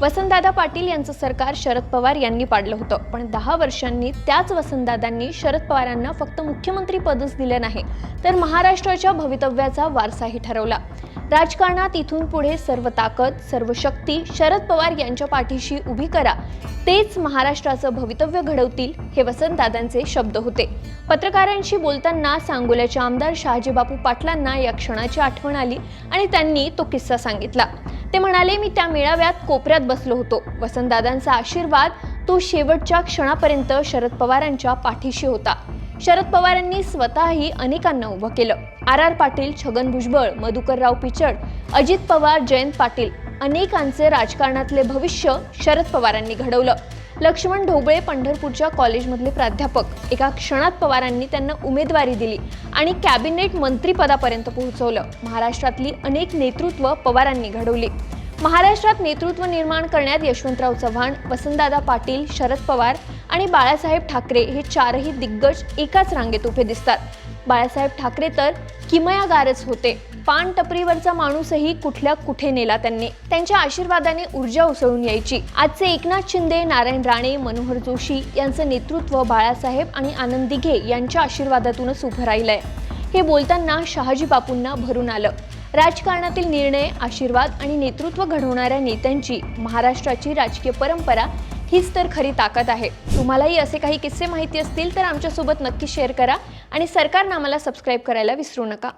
वसंतदादा पाटील यांचं सरकार शरद पवार यांनी पाडलं होतं. पण दहा वर्षांनी त्याच वसंतदादांनी शरद पवारांना फक्त मुख्यमंत्री पदच दिलं नाही तर महाराष्ट्राच्या भवितव्याचा वारसाही ठरवला. राजकारणात इथून पुढे सर्व ताकद सर्व शक्ती शरद पवार यांच्या पाठीशी उभी करा. तेच महाराष्ट्राचं भवितव्य घडवतील हे वसंतदादांचे शब्द होते. पत्रकारांशी बोलताना सांगोल्याचे आमदार शहाजीबापू पाटलांना या क्षणाची आठवण आली आणि त्यांनी तो किस्सा सांगितला. ते म्हणाले मी त्या मेळाव्यात कोपऱ्यात बसलो होतो. वसंतदादांचा आशीर्वाद तो शेवटच्या क्षणापर्यंत शरद पवारांच्या पाठीशी होता. शरद पवारांनी स्वतःही अनेकांना उभं केलं. आर आर पाटील छगन भुजबळ मधुकरराव पिचड अजित पवार जयंत पाटील अनेकांचे राजकारणातले भविष्य शरद पवारांनी घडवलं. लक्ष्मण ढोबळे पंढरपूरच्या कॉलेजमधले प्राध्यापक. एका क्षणात पवारांनी त्यांना उमेदवारी दिली आणि कॅबिनेट मंत्रीपदापर्यंत पोहोचवलं. महाराष्ट्रातली अनेक नेतृत्व पवारांनी घडवली. महाराष्ट्रात नेतृत्व निर्माण करण्यात यशवंतराव चव्हाण वसंतदादा पाटील शरद पवार आणि बाळासाहेब ठाकरे हे चारही दिग्गज एकाच रांगेत उभे दिसतात. बाळासाहेब ठाकरे तर किमयागारच होते. पान टपरीवरचा माणूसही कुठल्या कुठे नेला त्यांनी. त्यांच्या आशीर्वादाने ऊर्जा उसळून यायची. आजचे एकनाथ शिंदे नारायण राणे मनोहर जोशी यांचं नेतृत्व बाळासाहेब आणि आनंद दिघे यांच्या आशीर्वादातूनच उभं राहिलंय. हे बोलताना शहाजी बापूंना भरून आलं. राजकारणातील निर्णय आशीर्वाद आणि नेतृत्व घडवणाऱ्या नेत्यांची महाराष्ट्राची राजकीय परंपरा हीच तर खरी ताकद आहे. तुम्हालाही असे काही किस्से माहिती असतील तर आमच्यासोबत नक्की शेअर करा आणि सरकारनामाला सबस्क्राईब करायला विसरू नका.